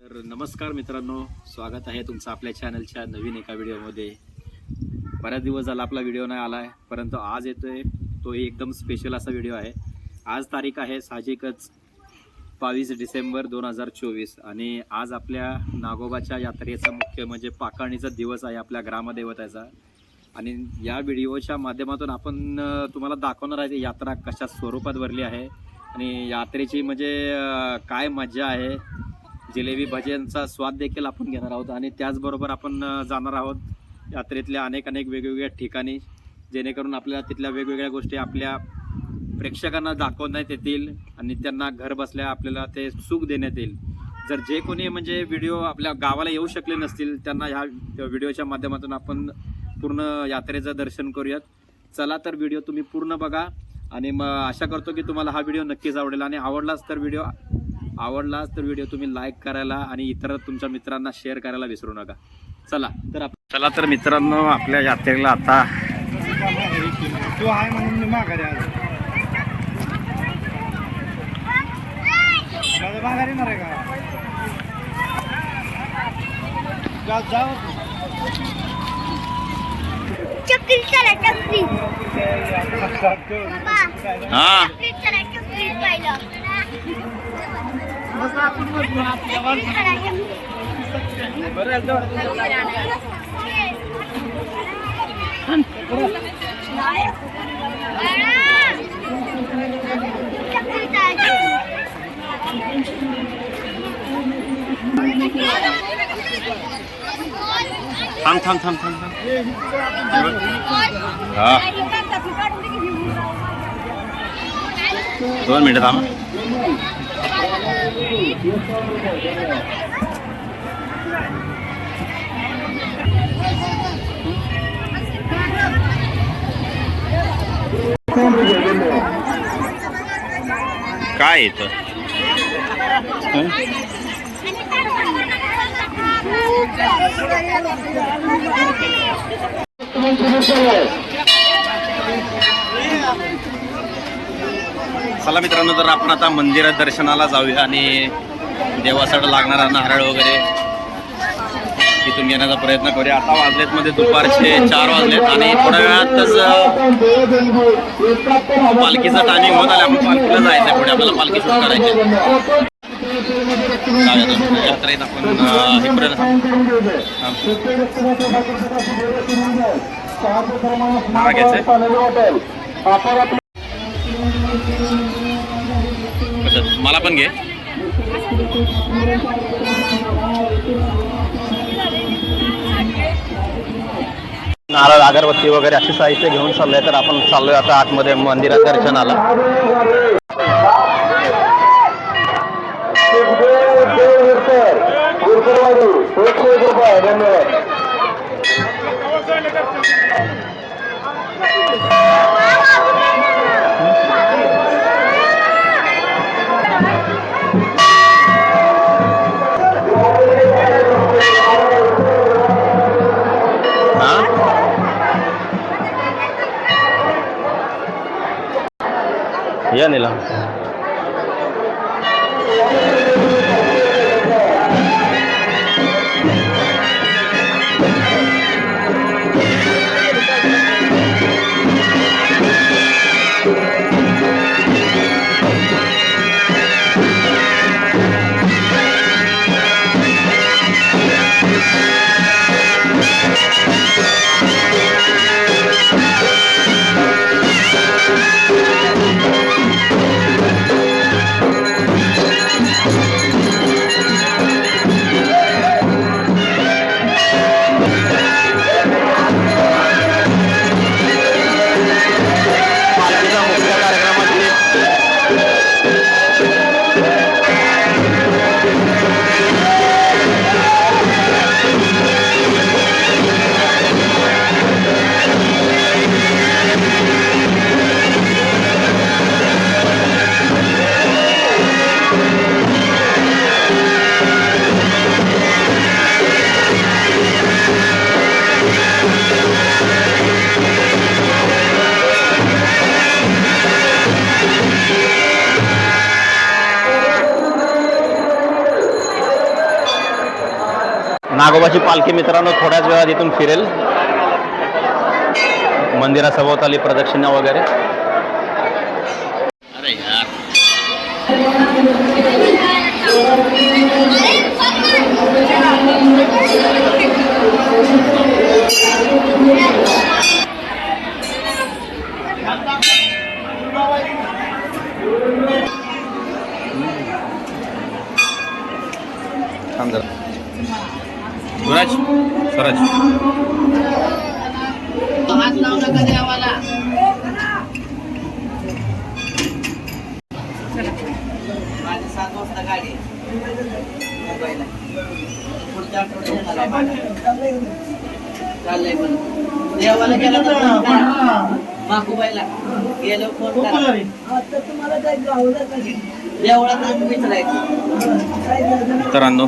तर नमस्कार मित्रांनो स्वागत आहे तुमचं आपल्या चॅनलच्या नवीन एका व्हिडिओमध्ये बऱ्याच दिवस झाला आपला व्हिडिओ नाही आला आहे परंतु आज येतोय तोही एकदम स्पेशल असा व्हिडिओ आहे. आज तारीख आहे साहजिकच बावीस डिसेंबर दोन हजार चोवीस आणि आज आपल्या नागोबाच्या यात्रेचा मुख्य म्हणजे पाकाणीचा दिवस आहे आपल्या ग्रामदेवतेचा. आणि या व्हिडिओच्या माध्यमातून आपण तुम्हाला दाखवणार आहे ती यात्रा कशा स्वरूपात भरली आहे आणि यात्रेची म्हणजे काय मजा आहे जिलेबी भज्यांचा स्वाद देखील आपण घेणार आहोत आणि त्याचबरोबर आपण जाणार आहोत यात्रेतल्या अनेक अनेक वेगवेगळ्या ठिकाणी जेणेकरून आपल्याला तिथल्या वेगवेगळ्या गोष्टी आपल्या प्रेक्षकांना दाखवण्यात येतील आणि त्यांना घर बसल्या आपल्याला ते सुख देण्यात येईल. जर जे कोणी म्हणजे व्हिडिओ आपल्या गावाला येऊ शकले नसतील त्यांना ह्या व्हिडिओच्या माध्यमातून आपण पूर्ण यात्रेचं दर्शन करूयात. चला तर व्हिडिओ तुम्ही पूर्ण बघा आणि मग आशा करतो की तुम्हाला हा व्हिडिओ नक्कीच आवडेल आणि आवडलाच तर व्हिडिओ आवडलाच तर व्हिडिओ तुम्ही लाईक करायला आणि इतर तुमच्या मित्रांना शेअर करायला विसरू नका. चला तर चला तर मित्रांनो आपल्या यात्रेला आता हा. चक्री चला चक्री पाहिलं चक्री चला चक्री थांब थांब थांब थांब थांब हा दोन मिनिटं थांब काय येतं चला मित्रांनो तर आपण आता मंदिरात दर्शनाला जाऊया आणि देवासाठी लागणारा नारळ वगैरे इथून घेण्याचा प्रयत्न करूया. आता वाजलेत मध्ये दुपारचे चार वाजलेत आणि थोड्या वेळातच पालखीचं पालखीचा टायमिंग होत आला. आपण पालखीला जायचं पुढे. आपल्याला पालखी सुरू करायची यात्रेत आपण हे प्रयत्न मला पण घे. नारळ अगरबत्ती वगैरे असे साहित्य घेऊन चाललंय तर आपण चाललोय आता आतमध्ये मंदिरात दर्शनाला. धन्यवाद Yan nila. नागोबाची पालखी मित्रांनो थोड्याच वेळात इथून फिरेल. मंदिरासभोवताली प्रदक्षिणा वगैरे. अरे यार. स्वराज स्वराज. माझी सात वाजता गाडी. मुंबईला. पुढच्या आठवड्यात. चाललंय पण. देवाला गेला तर फोन करा. माकुबाईला गेलो फोन देवळात आम्ही विचारायचं मित्रांनो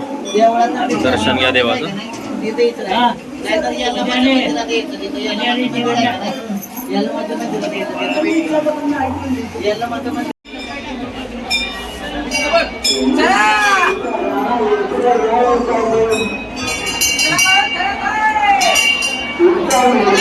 दर्शन घ्या देवाचं. तिथे विचारायचं.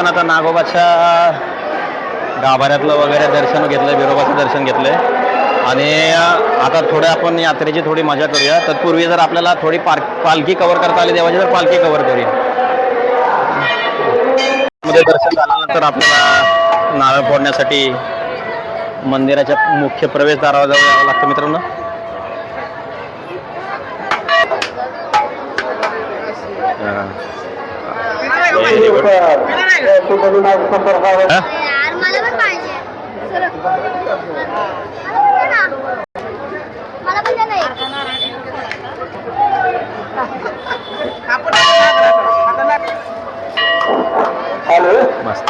आपण आता नागोबाच्या गाभाऱ्यातलं वगैरे दर्शन घेतलं बिरोबाचं दर्शन घेतलंय. आणि आता थोडं आपण यात्रेची थोडी मजा करूया. तत्पूर्वी जर आपल्याला थोडी पार पालखी कव्हर करता आली देवाची तर पालखी कव्हर करूया. मध्ये दर्शन झाल्यानंतर आपल्याला नारळ फोडण्यासाठी मंदिराच्या मुख्य प्रवेशद्वारावर जाऊन यावं लागतं मित्रांनो. पाहिजे. मला पण दे ना. मला पण दे ना एक. मस्त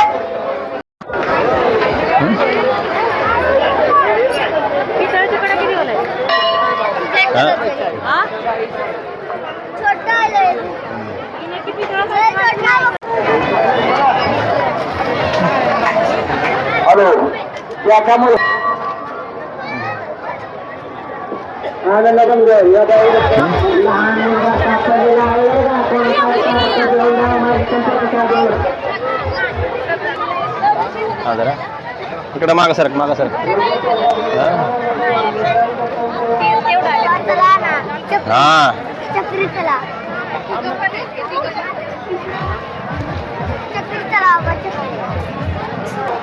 हा? छोटा आलंय छोटा हा जरा. इकडं मागं सरक मागं सरक. हा? चला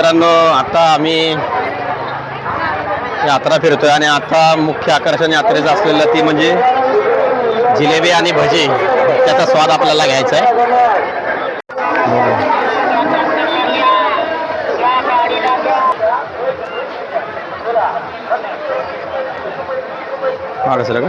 मित्रांनो आता आम्ही यात्रा फिरतोय आणि आता मुख्य आकर्षण यात्रेचं असलेलं ती म्हणजे जिलेबी आणि भजी त्याचा स्वाद आपल्याला घ्यायचा आहे. का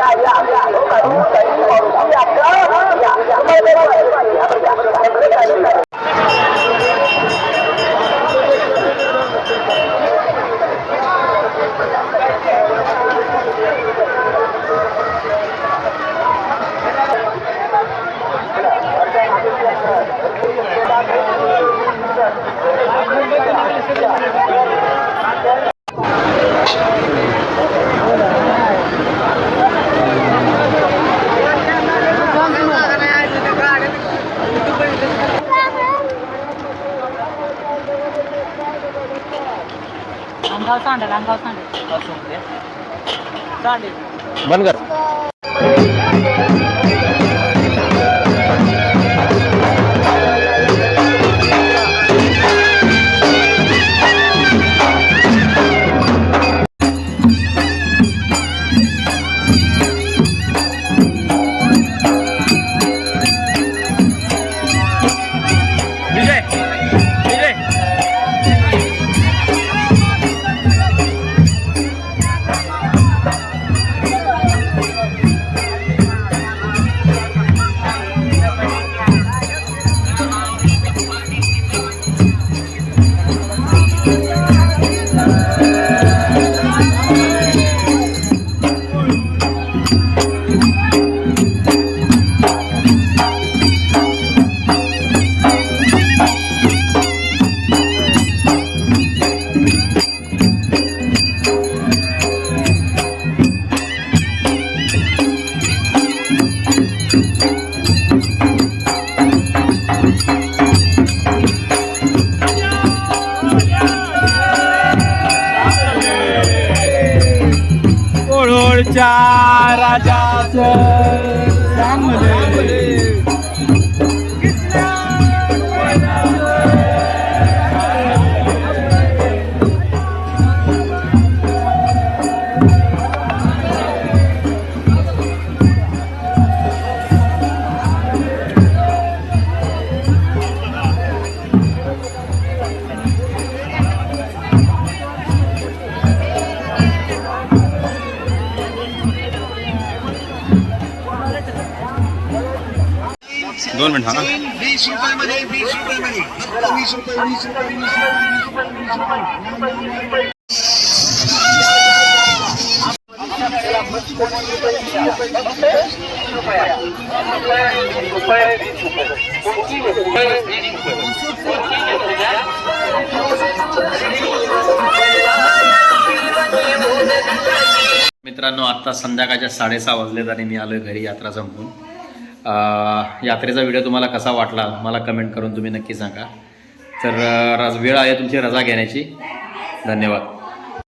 yeah, yeah. अंगाव सांडेल ओळोळच्या राजाचं. चांगले दोन मिनिट हा वीस रुपयामध्ये वीस रुपयामध्ये. फक्त वीस रुपये वीस रुपये वीस रुपये वीस रुपये वीस रुपये. मित्रांनो आत्ता संध्याकाळच्या साडेसहा वाजलेत आणि मी आलोय घरी यात्रा संपून. यात्रेचा व्हिडिओ तुम्हाला कसा वाटला मला कमेंट करून तुम्ही नक्की सांगा. तर वेळ आहे तुमची रजा घेण्याची. धन्यवाद.